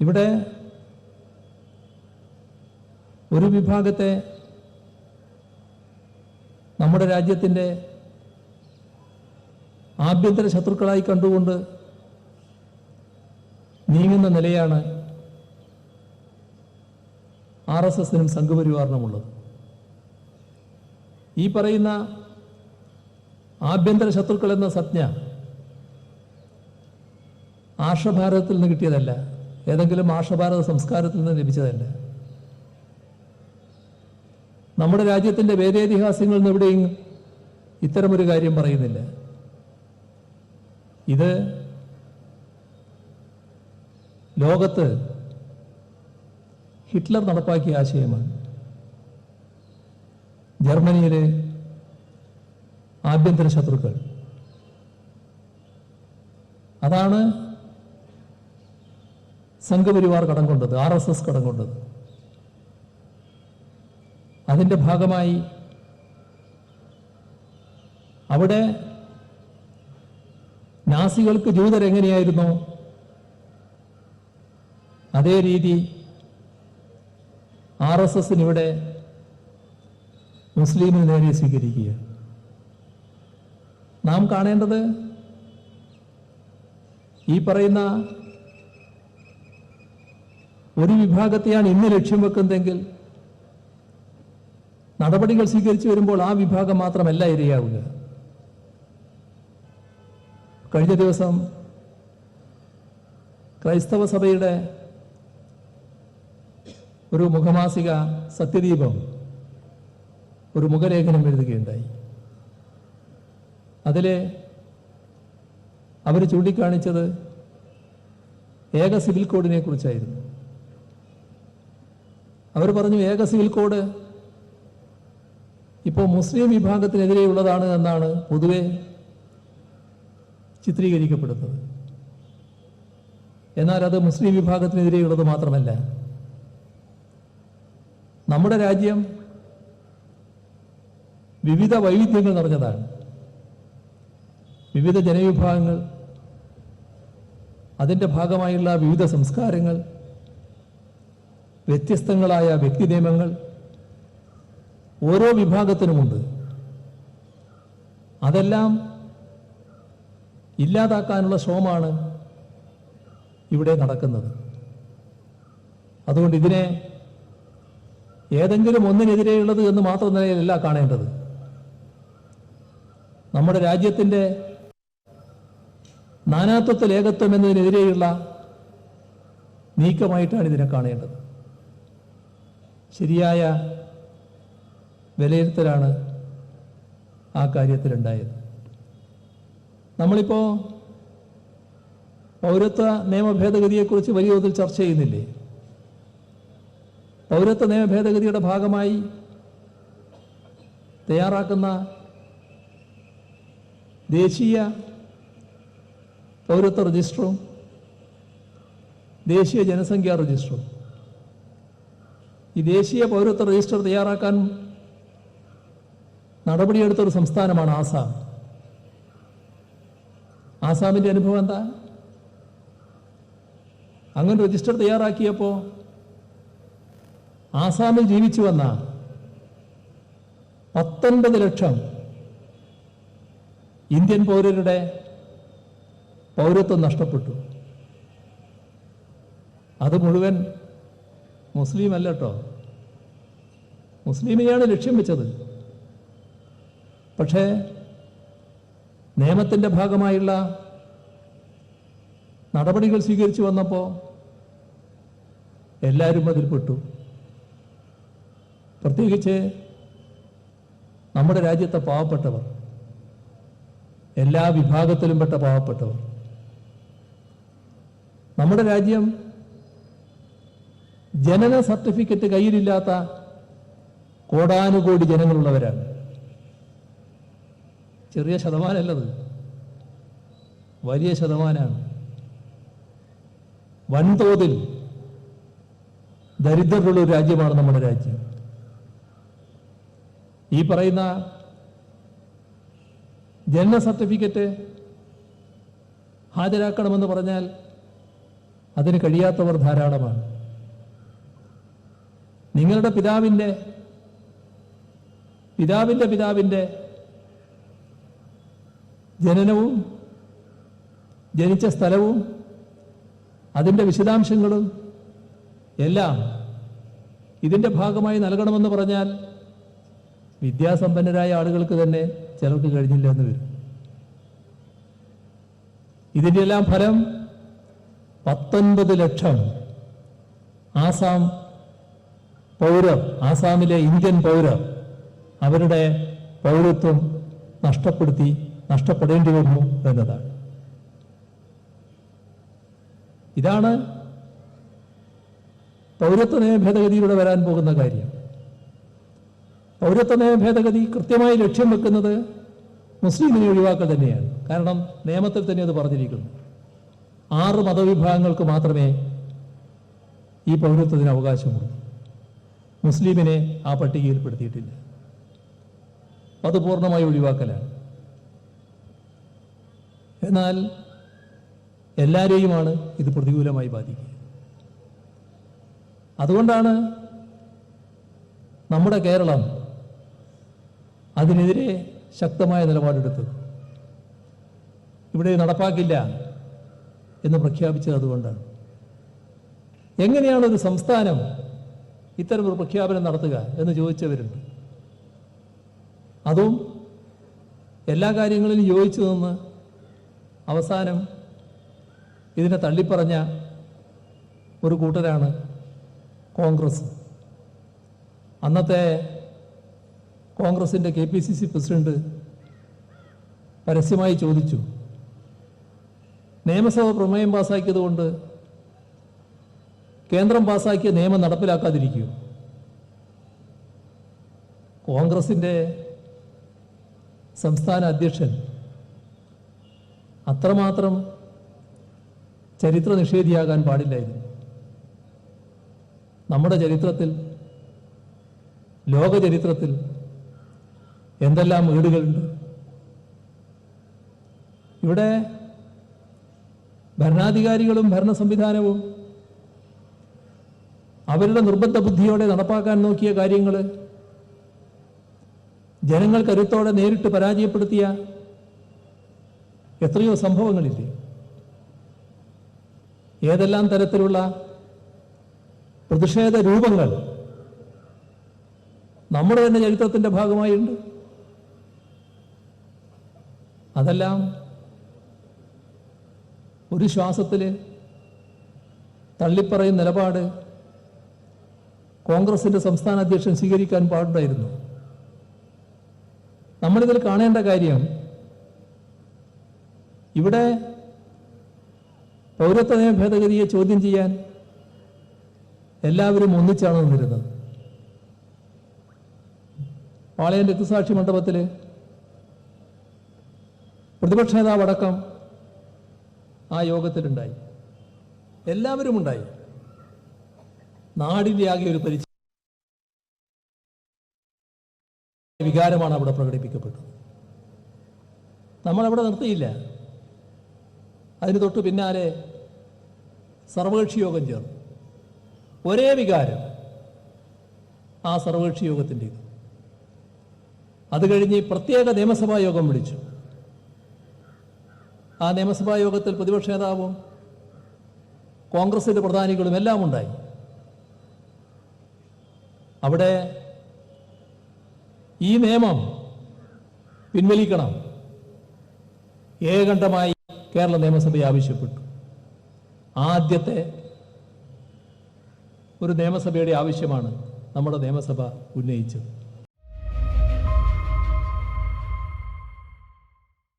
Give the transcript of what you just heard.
ഇവിടെ ഒരു വിഭാഗത്തെ നമ്മുടെ രാജ്യത്തിന്റെ ആഭ്യന്തര ശത്രുക്കളായി കണ്ടുകൊണ്ട് നീങ്ങുന്ന നിലയാണ് ആർ എസ് എസിനും സംഘപരിവാറിനുമുള്ളത്. ഈ പറയുന്ന ആഭ്യന്തര ശത്രുക്കൾ എന്ന സജ്ഞ ആർഷഭാരതത്തിൽ നിന്ന് കിട്ടിയതല്ല. ഏതെങ്കിലും ആഷഭാരത സംസ്കാരത്തിൽ നിന്ന് ലഭിച്ചതല്ല? നമ്മുടെ രാജ്യത്തിന്റെ വേദേതിഹാസ്യങ്ങളിൽ നിന്ന് എവിടെയും ഇത്തരമൊരു കാര്യം പറയുന്നില്ല. ഇത് ലോകത്ത് ഹിറ്റ്ലർ നടപ്പാക്കിയ ആശയമാണ്. ജർമ്മനിയിലെ ആഭ്യന്തര ശത്രുക്കൾ. അതാണ് സംഘപരിവാർ കടം കൊണ്ടത് ആർ എസ് എസ് കടം കൊണ്ടത് അതിന്റെ ഭാഗമായി അവിടെ നാസികൾക്ക് ജൂതരെങ്ങനെയായിരുന്നോ അതേ രീതി ആർ എസ് എസിന് ഇവിടെ മുസ്ലിമിന് നേരെ സ്വീകരിക്കുക. നാം കാണേണ്ടത് ഈ പറയുന്ന ഒരു വിഭാഗത്തെയാണ് ഇന്ന് ലക്ഷ്യം വെക്കുന്നതെങ്കിൽ നടപടികൾ സ്വീകരിച്ചു വരുമ്പോൾ ആ വിഭാഗം മാത്രമല്ല ഇരയാവുക. കഴിഞ്ഞ ദിവസം ക്രൈസ്തവ സഭയുടെ ഒരു മുഖമാസിക സത്യദീപം ഒരു മുഖലേഖനം എഴുതുകയുണ്ടായി. അതിലെ അവർ ചൂണ്ടിക്കാണിച്ചത് ഏക സിവിൽ കോഡിനെ കുറിച്ചായിരുന്നു അവർ പറഞ്ഞു ഏക സിവിൽ കോഡ്. ഇപ്പോൾ മുസ്ലിം വിഭാഗത്തിനെതിരെയുള്ളതാണ് എന്നാണ് പൊതുവെ ചിത്രീകരിക്കപ്പെടുന്നത്. എന്നാൽ അത് മുസ്ലിം വിഭാഗത്തിനെതിരെയുള്ളത് മാത്രമല്ല. നമ്മുടെ രാജ്യം വിവിധ വൈവിധ്യങ്ങൾ നിറഞ്ഞതാണ്. വിവിധ ജനവിഭാഗങ്ങൾ അതിന്റെ ഭാഗമായുള്ള വിവിധ സംസ്കാരങ്ങൾ വ്യത്യസ്തങ്ങളായ വ്യക്തി നിയമങ്ങൾ ഓരോ വിഭാഗത്തിനുമുണ്ട്. അതെല്ലാം ഇല്ലാതാക്കാനുള്ള ശ്രമമാണ് ഇവിടെ നടക്കുന്നത്. അതുകൊണ്ട് ഇതിനെ ഏതെങ്കിലും ഒന്നിനെതിരെയുള്ളത് എന്ന് മാത്രം നിലയിലല്ല കാണേണ്ടത്. നമ്മുടെ രാജ്യത്തിന്റെ നാനാത്വത്തിൽ ഏകത്വം എന്നതിനെതിരെയുള്ള നീക്കമായിട്ടാണ് ഇതിനെ കാണേണ്ടത്. ശരിയായ വിലയിരുത്തലാണ് ആ കാര്യത്തിലുണ്ടായത്. നമ്മളിപ്പോൾ പൗരത്വ നിയമ ഭേദഗതിയെക്കുറിച്ച് വലിയ തോതിൽ ചർച്ച ചെയ്യുന്നില്ലേ? പൗരത്വ നിയമ ഭേദഗതിയുടെ ഭാഗമായി തയ്യാറാക്കുന്ന ദേശീയ പൗരത്വ രജിസ്റ്ററും ദേശീയ ജനസംഖ്യാ രജിസ്റ്ററും ഈ ദേശീയ പൗരത്വ രജിസ്റ്റർ തയ്യാറാക്കാൻ നടപടിയെടുത്ത ഒരു സംസ്ഥാനമാണ് ആസാം. ആസാമിന്റെ അനുഭവം എന്താ? അങ്ങനെ രജിസ്റ്റർ തയ്യാറാക്കിയപ്പോൾ ആസാമിൽ ജീവിച്ചു വന്ന പത്തൊൻപത് ലക്ഷം ഇന്ത്യൻ പൗരരുടെ പൗരത്വം നഷ്ടപ്പെട്ടു. അത് മുഴുവൻ മുസ്ലിം അല്ല കേട്ടോ മുസ്ലിമിനെയാണ് ലക്ഷ്യം വെച്ചത്. പക്ഷേ നിയമത്തിന്റെ ഭാഗമായുള്ള നടപടികൾ സ്വീകരിച്ചു വന്നപ്പോൾ എല്ലാവരും അതിൽപ്പെട്ടു പ്രത്യേകിച്ച് നമ്മുടെ രാജ്യത്തെ പാവപ്പെട്ടവർ എല്ലാ വിഭാഗത്തിലും പെട്ട പാവപ്പെട്ടവർ. നമ്മുടെ രാജ്യം ജനന സർട്ടിഫിക്കറ്റ് കയ്യിലില്ലാത്ത കോടാനുകോടി ജനങ്ങളുള്ളവരാണ്. ചെറിയ ശതമാനമല്ലത്. വലിയ ശതമാനമാണ്. വൻതോതിൽ ദരിദ്രരുള്ള ഒരു രാജ്യമാണ് നമ്മുടെ രാജ്യം. ഈ പറയുന്ന ജനന സർട്ടിഫിക്കറ്റ് ഹാജരാക്കണമെന്ന് പറഞ്ഞാൽ അതിന് കഴിയാത്തവർ ധാരാളമാണ്. നിങ്ങളുടെ പിതാവിന്റെ പിതാവിന്റെ പിതാവിന്റെ ജനനവും ജനിച്ച സ്ഥലവും അതിന്റെ വിശദാംശങ്ങളും എല്ലാം ഇതിന്റെ ഭാഗമായി നൽകണമെന്ന് പറഞ്ഞാൽ വിദ്യാസമ്പന്നരായ ആളുകൾക്ക് തന്നെ ചിലർക്ക് കഴിഞ്ഞില്ല എന്ന് വരും. ഇതിന്റെ എല്ലാം ഫലം പത്തൊൻപത് ലക്ഷം ആസാം പൗരർ ആസാമിലെ ഇന്ത്യൻ പൗരർ അവരുടെ പൗരത്വം നഷ്ടപ്പെടുത്തി നഷ്ടപ്പെടേണ്ടി വന്നു എന്നതാണ്. ഇതാണ് പൗരത്വ നിയമ ഭേദഗതിയിലൂടെ വരാൻ പോകുന്ന കാര്യം. പൗരത്വ നിയമ ഭേദഗതി കൃത്യമായി ലക്ഷ്യം വെക്കുന്നത് മുസ്ലിമിനെ ഒഴിവാക്കൽ തന്നെയാണ്. കാരണം നിയമത്തിൽ തന്നെ അത് പറഞ്ഞിരിക്കുന്നു. ആറ് മതവിഭാഗങ്ങൾക്ക് മാത്രമേ ഈ പൗരത്വത്തിന് അവകാശമുള്ളൂ. മുസ്ലിമിനെ ആ പട്ടികയിൽപ്പെടുത്തിയിട്ടില്ല അത് പൂർണമായി ഒഴിവാക്കലാണ്. എന്നാൽ എല്ലാവരെയുമാണ് ഇത് പ്രതികൂലമായി ബാധിക്കുക. അതുകൊണ്ടാണ് നമ്മുടെ കേരളം അതിനെതിരെ ശക്തമായ നിലപാടെടുത്തത്. ഇവിടെ നടപ്പാക്കില്ല എന്ന് പ്രഖ്യാപിച്ചത് അതുകൊണ്ടാണ്. എങ്ങനെയാണ് ഒരു സംസ്ഥാനം ഇത്തരമൊരു പ്രഖ്യാപനം നടത്തുക എന്ന് ചോദിച്ചവരുണ്ട്. അതും എല്ലാ കാര്യങ്ങളിലും യോജിച്ചു നിന്ന് അവസാനം ഇതിനെ തള്ളിപ്പറഞ്ഞ ഒരു കൂട്ടരാണ് കോൺഗ്രസ്. അന്നത്തെ കോൺഗ്രസിന്റെ K P C C president പരസ്യമായി ചോദിച്ചു നിയമസഭ പ്രമേയം പാസാക്കിയതുകൊണ്ട് കേന്ദ്രം പാസാക്കിയ നിയമം നടപ്പിലാക്കാതിരിക്കൂ. കോൺഗ്രസിന്റെ സംസ്ഥാന അധ്യക്ഷൻ അത്രമാത്രം ചരിത്ര നിഷേധിയാകാൻ പാടില്ലായിരുന്നു. നമ്മുടെ ചരിത്രത്തിൽ ലോക ചരിത്രത്തിൽ എന്തെല്ലാം വീടുകളുണ്ട്? ഇവിടെ ഭരണാധികാരികളും ഭരണ സംവിധാനവും അവരുടെ നിർബന്ധ ബുദ്ധിയോടെ നടപ്പാക്കാൻ നോക്കിയ കാര്യങ്ങൾ ജനങ്ങൾ കരുത്തോടെ നേരിട്ട് പരാജയപ്പെടുത്തിയ എത്രയോ സംഭവങ്ങളില്ലേ? ഏതെല്ലാം തരത്തിലുള്ള പ്രതിഷേധ രൂപങ്ങൾ നമ്മുടെ തന്നെ ചരിത്രത്തിന്റെ ഭാഗമായുണ്ട്? അതെല്ലാം ഒരു ശ്വാസത്തിൽ തള്ളിപ്പറയും നിലപാട് കോൺഗ്രസിന്റെ സംസ്ഥാന അധ്യക്ഷൻ സ്വീകരിക്കാൻ പാടുണ്ടായിരുന്നു. നമ്മളിതിൽ കാണേണ്ട കാര്യം ഇവിടെ പൗരത്വ നിയമ ഭേദഗതിയെ ചോദ്യം ചെയ്യാൻ എല്ലാവരും ഒന്നിച്ചാണ് നിന്നിരുന്നത്. പാളയം രക്തസാക്ഷി മണ്ഡപത്തിൽ പ്രതിപക്ഷ നേതാവ് അടക്കം ആ യോഗത്തിലുണ്ടായി. എല്ലാവരും ഉണ്ടായി. നാടിന്റെ ആകെ ഒരു പരിചയം വികാരമാണ് അവിടെ പ്രകടിപ്പിക്കപ്പെട്ടത്. നമ്മളവിടെ നിർത്തിയില്ല. അതിന് തൊട്ട് പിന്നാലെ സർവകക്ഷി യോഗം ചേർന്നു. ഒരേ വികാരം ആ സർവകക്ഷി യോഗത്തിന്റെ അത് കഴിഞ്ഞ് പ്രത്യേക നിയമസഭാ യോഗം വിളിച്ചു. ആ നിയമസഭാ യോഗത്തിൽ പ്രതിപക്ഷ നേതാവും കോൺഗ്രസിന്റെ പ്രധാനികളും എല്ലാം ഉണ്ടായി. അവിടെ ഈ നിയമം പിൻവലിക്കണം. ഏകണ്ഠമായി കേരള നിയമസഭ ആവശ്യപ്പെട്ടു. ആദ്യത്തെ ഒരു നിയമസഭയുടെ ആവശ്യമാണ് നമ്മുടെ നിയമസഭ ഉന്നയിച്ചത്.